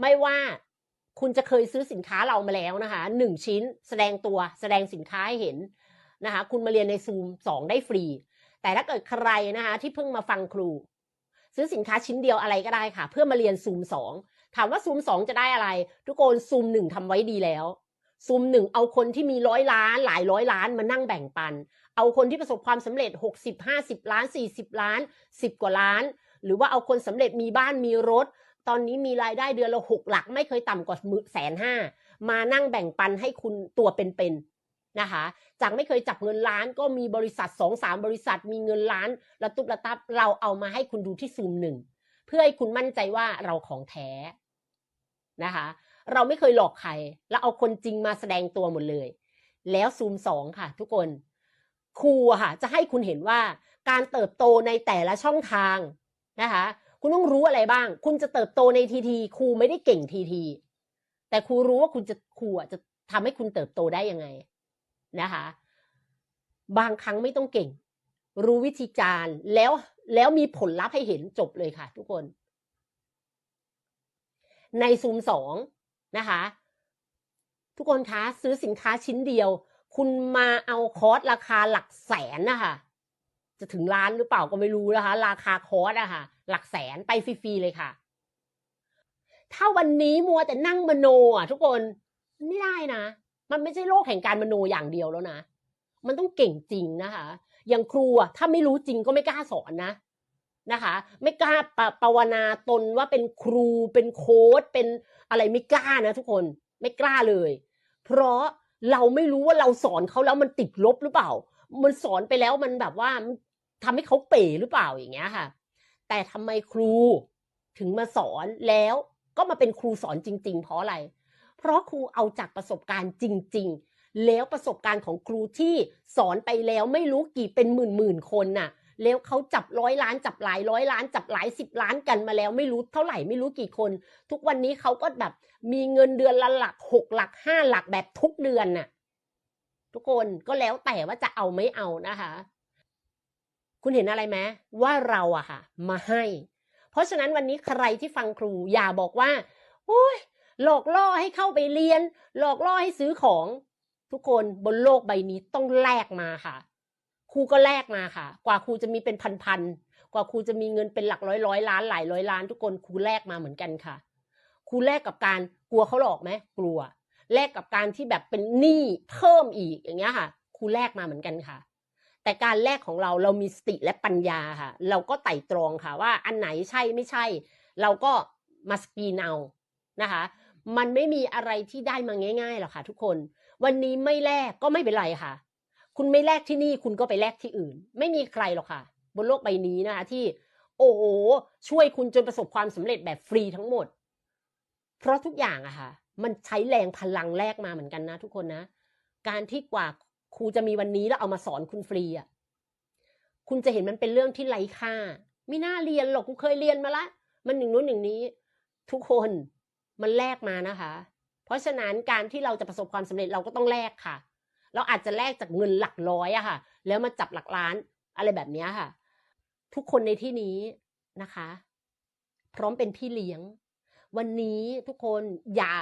ไม่ว่าคุณจะเคยซื้อสินค้าเรามาแล้วนะคะหนึ่งชิ้นแสดงตัวแสดงสินค้าให้เห็นนะคะ คุณมาเรียนในซูมสองได้ฟรี แต่ถ้าเกิดใครนะคะ ที่เพิ่งมาฟังครู ซื้อสินค้าชิ้นเดียวอะไรก็ได้ค่ะ เพื่อมาเรียนซูมสองถามว่าซูมสองจะได้อะไร ทุกคนซูมหนึ่งทำไว้ดีแล้วซูมหนึ่งเอาคนที่มีร้อยล้านหลายร้อยล้านมานั่งแบ่งปัน เอาคนที่ประสบความสำเร็จ 60 50 ล้าน 40 ล้าน 10 กว่าล้าน หรือว่าเอาคนสำเร็จมีบ้านมีรถ ตอนนี้มีรายได้เดือนละหกหลัก ไม่เคยต่ำกว่าแสนห้ามานั่งแบ่งปันให้คุณตัวเป็นๆนะคะ จากไม่เคยจับเงินล้านก็มีบริษัทสองสามบริษัท มีเงินล้านระตุบระตับเราเอามาให้คุณดูที่ซูมหนึ่งเพื่อให้คุณมั่นใจว่าเราของแท้นะคะ เราไม่เคยหลอกใครแล้วเอาคนจริงมาแสดงตัวหมดเลย แล้วซูมสองค่ะ ทุกคนครูค่ะจะให้คุณเห็นว่าการเติบโตในแต่ละช่องทางนะคะ คุณต้องรู้อะไรบ้าง คุณจะเติบโตในทีทีครูไม่ได้เก่งทีที แต่ครูรู้ว่าคุณจะครูจะทำให้คุณเติบโตได้ยังไงนะคะ บางครั้งไม่ต้องเก่ง รู้วิธีการแล้วแล้วมีผลลัพธ์ให้เห็นจบเลยค่ะ ทุกคน ในซูมสองนะคะ ทุกคนคะซื้อสินค้าชิ้นเดียว คุณมาเอาคอร์สราคาหลักแสนนะคะจะถึงล้านหรือเปล่าก็ไม่รู้นะคะ ราคาคอร์สอะค่ะ หลักแสนไปฟรีๆเลยค่ะ ถ้าวันนี้มัวแต่นั่งมโนอะ ทุกคนไม่ได้นะ มันไม่ใช่โลกแห่งการมโนอย่างเดียวแล้วนะ มันต้องเก่งจริงนะคะ อย่างครูอะถ้าไม่รู้จริงก็ไม่กล้าสอนนะนะคะ ไม่กล้าปปวนาตนว่าเป็นครูเป็นโค้ดเป็นอะไรไม่กล้านะทุกคนไม่กล้าเลย เพราะเราไม่รู้ว่าเราสอนเขาแล้วมันติดลบหรือเปล่า มันสอนไปแล้วมันแบบว่าทำให้เขาเป๋หรือเปล่าอย่างเงี้ยค่ะ แต่ทำไมครูถึงมาสอนแล้วก็มาเป็นครูสอนจริง ๆ เพราะอะไร เพราะครูเอาจากประสบการณ์จริง ๆ แล้วประสบการณ์ของครูที่สอนไปแล้วไม่รู้กี่เป็นหมื่นหมื่นคนน่ะ แล้วเขาจับร้อยล้านจับหลายร้อยล้านจับหลายสิบล้านกันมาแล้วไม่รู้เท่าไหร่ไม่รู้กี่คน ทุกวันนี้เขาก็แบบมีเงินเดือนละหลักหกหลักห้าหลักแบบทุกเดือนน่ะ ทุกคนก็แล้วแต่ว่าจะเอาไม่เอานะคะ คุณเห็นอะไรไหมว่าเราอะค่ะ มาให้ เพราะฉะนั้นวันนี้ใครที่ฟังครูอย่าบอกว่าโอ้ยหลอกล่อให้เข้าไปเรียน หลอกล่อให้ซื้อของ ทุกคนบนโลกใบนี้ต้องแลกมาค่ะ ครูก็แลกมาค่ะ กว่าครูจะมีเป็นพันๆกว่าครูจะมีเงินเป็นหลักร้อยร้อยล้านหลายร้อยล้าน ทุกคนครูแลกมาเหมือนกันค่ะ ครูแลกกับการกลัวเขาหลอกไหมกลัวแลกกับการที่แบบเป็นหนี้เพิ่มอีกอย่างเงี้ยค่ะครูแลกมาเหมือนกันค่ะ แต่การแลกของเราเรามีสติและปัญญาค่ะ เราก็ไต่ตรองค่ะว่าอันไหนใช่ไม่ใช่ เราก็มาสกีนเอานะคะ มันไม่มีอะไรที่ได้มาง่ายๆหรอกค่ะ ทุกคน วันนี้ไม่แลกก็ไม่เป็นไรค่ะ คุณไม่แลกที่นี่คุณก็ไปแลกที่อื่น ไม่มีใครหรอกค่ะ บนโลกใบนี้นะคะที่ โอ้โหช่วยคุณจนประสบความสำเร็จแบบฟรีทั้งหมด เพราะทุกอย่างอะค่ะ มันใช้แรงพลังแลกมาเหมือนกันนะ ทุกคนนะ การที่กว่า ครูจะมีวันนี้แล้วเอามาสอนคุณฟรีอะคุณจะเห็นมันเป็นเรื่องที่ไร้ค่า ไม่น่าเรียนหรอกกูเคยเรียนมาละ มันหนึ่งนู้นหนึ่งนี้ ทุกคนมันแลกมานะคะ เพราะฉะนั้นการที่เราจะประสบความสำเร็จเราก็ต้องแลกค่ะ เราอาจจะแลกจากเงินหลักร้อยอะค่ะ แล้วมาจับหลักล้านอะไรแบบนี้ค่ะ ทุกคนในที่นี้นะคะ พร้อมเป็นพี่เลี้ยง วันนี้ทุกคนอย่า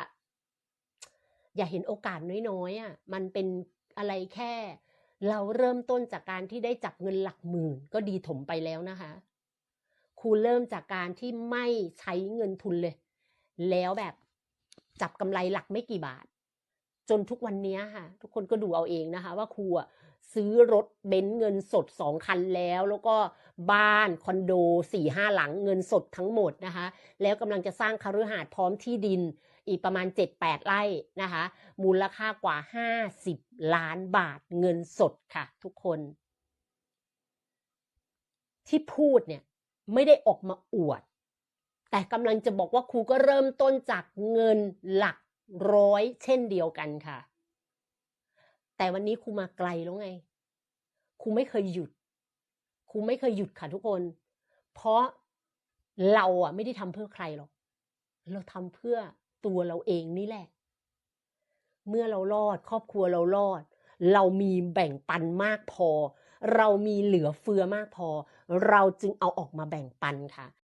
อย่าเห็นโอกาสน้อยๆอะมันเป็น อะไรแค่ เราเริ่มต้นจากการที่ได้จับเงินหลักหมื่น ก็ดีถมไปแล้วนะคะครูเริ่มจากการที่ไม่ใช้เงินทุนเลย แล้วแบบจับกำไรหลักไม่กี่บาท จนทุกวันนี้ค่ะ ทุกคนก็ดูเอาเองนะคะ ว่าครูอะซื้อรถเบนซ์เงินสดสองคันแล้ว แล้วก็บ้านคอนโดสี่ห้าหลังเงินสดทั้งหมดนะคะ แล้วกำลังจะสร้างคฤหาสน์พร้อมที่ดิน อีกประมาณ 7-8 ไร่นะคะ มูลค่ากว่า 50 ล้านบาทเงินสดค่ะ ทุกคน ที่พูดเนี่ยไม่ได้ออกมาอวด แต่กำลังจะบอกว่าครูก็เริ่มต้นจากเงินหลักร้อยเช่นเดียวกันค่ะ แต่วันนี้ครูมาไกลแล้วไงครูไม่เคยหยุดครูไม่เคยหยุดค่ะทุกคน เพราะเราอะไม่ได้ทำเพื่อใครหรอก เราทำเพื่อ ตัวเราเองนี่แหละ เมื่อเรารอด ครอบครัวเรารอด เรามีแบ่งปันมากพอ เรามีเหลือเฟือมากพอ เราจึงเอาออกมาแบ่งปันค่ะ